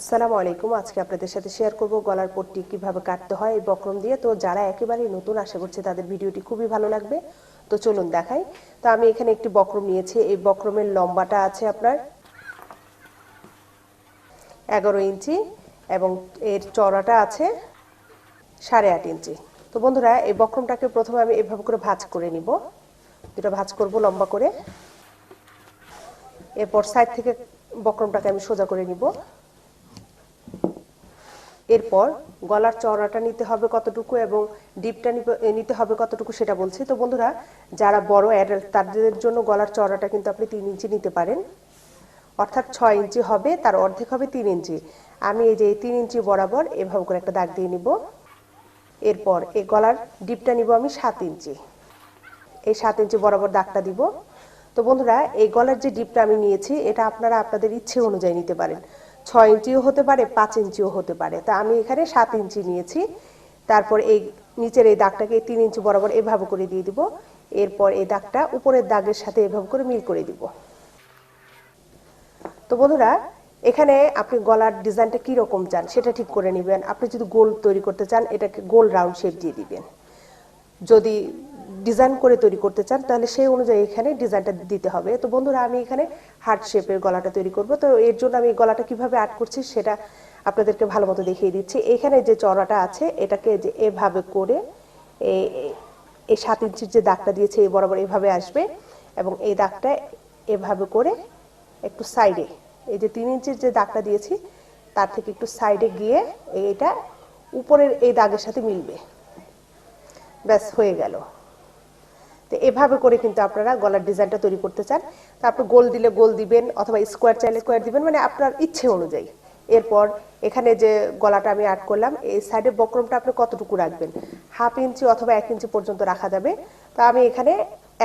আসসালামু আলাইকুম। আজকে আপনাদের সাথে শেয়ার করব গলার পট্টি কীভাবে কাটতে হয় এই বক্রম দিয়ে। তো যারা একেবারেই নতুন আশা করছে তাদের ভিডিওটি খুবই ভালো লাগবে। তো চলুন দেখাই। তো আমি এখানে একটি বক্রম নিয়েছি। এই বক্রমের লম্বাটা আছে আপনার এগারো ইঞ্চি এবং এর চড়াটা আছে সাড়ে আট ইঞ্চি। তো বন্ধুরা, এই বক্রমটাকে প্রথমে আমি এভাবে করে ভাঁজ করে নিব। দুটা ভাঁজ করব লম্বা করে। এরপর সাইড থেকে বক্রমটাকে আমি সোজা করে নিব। এরপর গলার চওড়াটা নিতে হবে কতটুকু এবং ডিপটা নিতে হবে কতটুকু সেটা বলছি। তো বন্ধুরা, যারা বড় অ্যাডাল্ট তাদের জন্য গলার চওড়াটা কিন্তু আপনি তিন ইঞ্চি নিতে পারেন। অর্থাৎ ছয় ইঞ্চি হবে, তার অর্ধেক হবে তিন ইঞ্চি। আমি এই যে তিন ইঞ্চি বরাবর এভাবে করে একটা দাগ দিয়ে নিব। এরপর এই গলার ডিপটা নিব আমি সাত ইঞ্চি। এই সাত ইঞ্চি বরাবর দাগটা দিব। তো বন্ধুরা, এই গলার যে ডিপটা আমি নিয়েছি, এটা আপনারা আপনাদের ইচ্ছে অনুযায়ী নিতে পারেন। ছয় ইঞ্চিও হতে পারে, পাঁচ ইঞ্চিও হতে পারে। তা আমি এখানে সাত ইঞ্চি নিয়েছি। তারপর এই নিচের এই দাগটাকে তিন ইঞ্চি বরাবর এভাবে করে দিয়ে দিব। এরপর এই দাগটা উপরের দাগের সাথে এভাবে করে মিল করে দিব। তো বন্ধুরা, এখানে আপনি গলার ডিজাইনটা কি রকম চান সেটা ঠিক করে নেবেন। আপনি যদি গোল তৈরি করতে চান, এটাকে গোল রাউন্ড শেপ দিয়ে দিবেন। যদি ডিজাইন করে তৈরি করতে চান, তাহলে সেই অনুযায়ী এখানে ডিজাইনটা দিতে হবে। তো বন্ধুরা, আমি এখানে হার্ট শেপের গলাটা তৈরি করব। তো এর জন্য আমি গলাটা কীভাবে আর্ট করছি সেটা আপনাদেরকে ভালো মতো দেখিয়ে দিচ্ছি। এখানে যে চড়াটা আছে, এটাকে যে এভাবে করে এই সাত ইঞ্চির যে দাগটা দিয়েছে এই বরাবর এভাবে আসবে এবং এই দাগটা এভাবে করে একটু সাইডে এই যে তিন ইঞ্চির যে দাগটা দিয়েছি, তার থেকে একটু সাইডে গিয়ে এটা উপরের এই দাগের সাথে মিলবে। ব্যাস, হয়ে গেল। এভাবে করে কিন্তু আপনারা গলার ডিজাইনটা তৈরি করতে চান। তারপর গোল দিলে গোল দিবেন অথবা স্কোয়ার চাইলে স্কোয়ার দিবেন মানে আপনার ইচ্ছে অনুযায়ী। এরপর এখানে যে গলাটা আমি আর্ট করলাম, এই সাইডের বক্রমটা আপনি কতটুকু রাখবেন? হাফ ইঞ্চি অথবা এক ইঞ্চি পর্যন্ত রাখা যাবে। তো আমি এখানে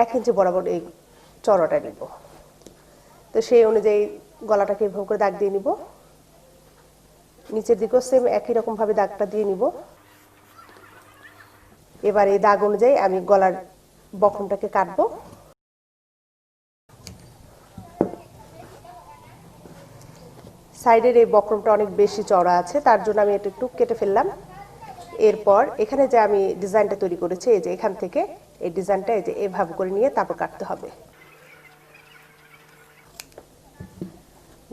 এক ইঞ্চি বরাবর এই চড়াটা নিব। তো সেই অনুযায়ী গলাটাকে এভাবে করে দাগ দিয়ে নিব। নিচের দিকেও সেম একই রকমভাবে দাগটা দিয়ে নিব। এবার এই দাগ অনুযায়ী আমি গলার বকনটাকে কাটবো। সাইডের এই বক্রমটা অনেক বেশি চড়া আছে, তার জন্য আমি এটা একটু কেটে ফেললাম। এরপর এখানে যে আমি ডিজাইনটা তৈরি করেছি, এই যে এখান থেকে এই ডিজাইনটা এই যে এভাবে করে নিয়ে তারপর কাটতে হবে।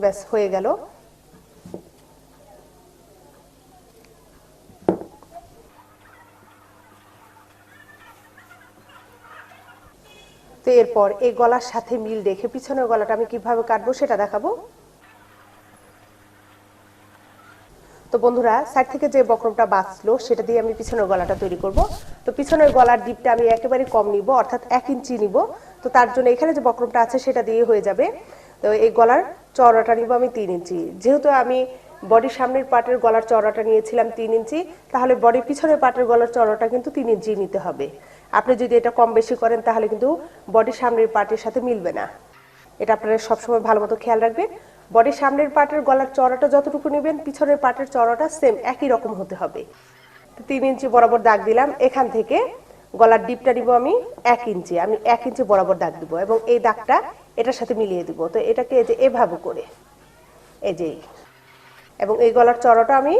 ব্যাস, হয়ে গেল। এরপর এই গলার সাথে মিল রেখে পিছনের গলাটা আমি কীভাবে কাটবো সেটা দেখাবো। তো বন্ধুরা, সাইড থেকে যে বক্রমটা বাঁচলো, সেটা দিয়ে আমি পিছনের গলাটা তৈরি করব। তো পিছনের গলার ডিপটা আমি একেবারে কম নিব, অর্থাৎ এক ইঞ্চি নিব। তো তার জন্য এখানে যে বক্রমটা আছে, সেটা দিয়ে হয়ে যাবে। তো এই গলার চওড়াটা নিব আমি তিন ইঞ্চি। যেহেতু আমি বডির সামনের পাটের গলার চওড়াটা নিয়েছিলাম তিন ইঞ্চি, তাহলে বডির পিছনের পাটের গলার চওড়াটা কিন্তু তিন ইঞ্চি নিতে হবে। আপনি যদি এটা কম বেশি করেন, তাহলে কিন্তু বডির সামনের পার্টের সাথে মিলবে না। এটা আপনারা সবসময় ভালো মতো খেয়াল রাখবেন। বডির সামনের পার্টের গলার চড়াটা যতটুকু নেবেন, পিছনের পার্টের চড়াটা সেম একই রকম হতে হবে। তিন ইঞ্চি বরাবর দাগ দিলাম। এখান থেকে গলার ডিপটা দিব আমি এক ইঞ্চি। আমি এক ইঞ্চি বরাবর দাগ দিব এবং এই দাগটা এটার সাথে মিলিয়ে দিব। তো এটাকে এই যে এভাবে করে, এই যে এবং এই গলার চড়াটা আমি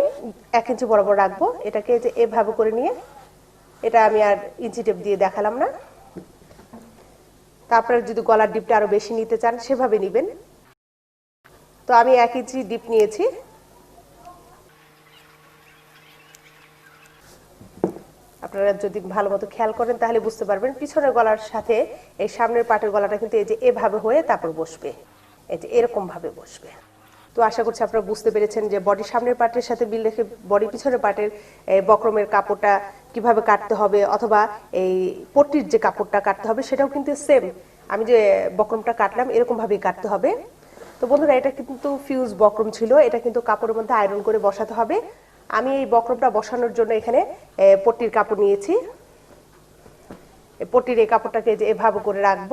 এক ইঞ্চি বরাবর রাখব। এটাকে এই যে এভাবে করে নিয়ে এটা আমি আর ইঞ্চি টেপ দিয়ে দেখালাম না। তারপরে যদি গলার ডিপটা আরও বেশি নিতে চান, সেভাবে নিবেন। তো আমি এক ইঞ্চি ডিপ নিয়েছি। আপনারা যদি ভালো মতো খেয়াল করেন, তাহলে বুঝতে পারবেন পিছনের গলার সাথে এই সামনের পাটের গলাটা কিন্তু এই যে এভাবে হয়ে তারপর বসবে। এই যে এরকম ভাবে বসবে। তো আশা করছি আপনারা বুঝতে পেরেছেন যে বডি সামনের পাটের সাথে বিল রেখে বডি পিছনের পাটের বক্রমের কাপড়টা কীভাবে কাটতে হবে অথবা এই পট্টির যে কাপড়টা কাটতে হবে সেটাও কিন্তু সেম আমি যে বক্রমটা কাটলাম এরকম ভাবেই কাটতে হবে। তো বন্ধুরা, এটা কিন্তু ফিউজ বক্রম ছিল। এটা কিন্তু কাপড়ের মধ্যে আয়রন করে বসাতে হবে। আমি এই বক্রমটা বসানোর জন্য এখানে পট্টির কাপড় নিয়েছি। পট্টির এই কাপড়টাকে যে এভাবে করে রাখব,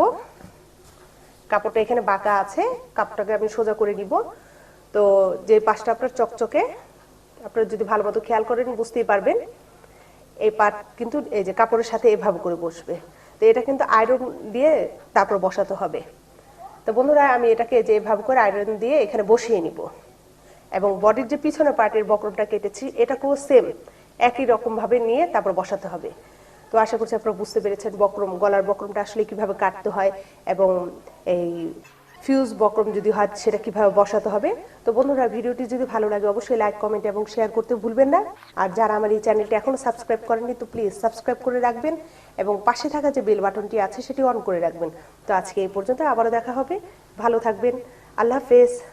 কাপড়টা এখানে বাঁকা আছে। কাপড়টাকে আমি সোজা করে নিব। তো যে পাশটা আপনার চকচকে, আপনারা যদি ভালো মতো খেয়াল করেন, বুঝতেই পারবেন। এই পাট কিন্তু এই যে কাপড়ের সাথে এভাবে করে বসবে। তো এটা কিন্তু আয়রন দিয়ে তারপর বসাতে হবে। তো বন্ধুরা, আমি এটাকে যে এভাবে করে আয়রন দিয়ে এখানে বসিয়ে নিব। এবং বডির যে পিছনে পার্টের বক্রমটা কেটেছি, এটাকেও সেম একই রকম ভাবে নিয়ে তারপর বসাতে হবে। তো আশা করছি আপনারা বুঝতে পেরেছেন বক্রম, গলার বক্রমটা আসলে কীভাবে কাটতে হয় এবং এই ফিউজ বক্রম যদি হয়, সেটা কীভাবে বসাতে হবে? তো বন্ধুরা, ভিডিওটি যদি ভালো লাগে, অবশ্যই লাইক কমেন্ট এবং শেয়ার করতে ভুলবেন না। আর যারা আমার এই চ্যানেলটি এখনও সাবস্ক্রাইব করেননি, তো প্লিজ সাবস্ক্রাইব করে রাখবেন এবং পাশে থাকা যে বেল বাটনটি আছে, সেটি অন করে রাখবেন। তো আজকে এই পর্যন্ত আবারও দেখা হবে। ভালো থাকবেন। আল্লাহ হাফেজ।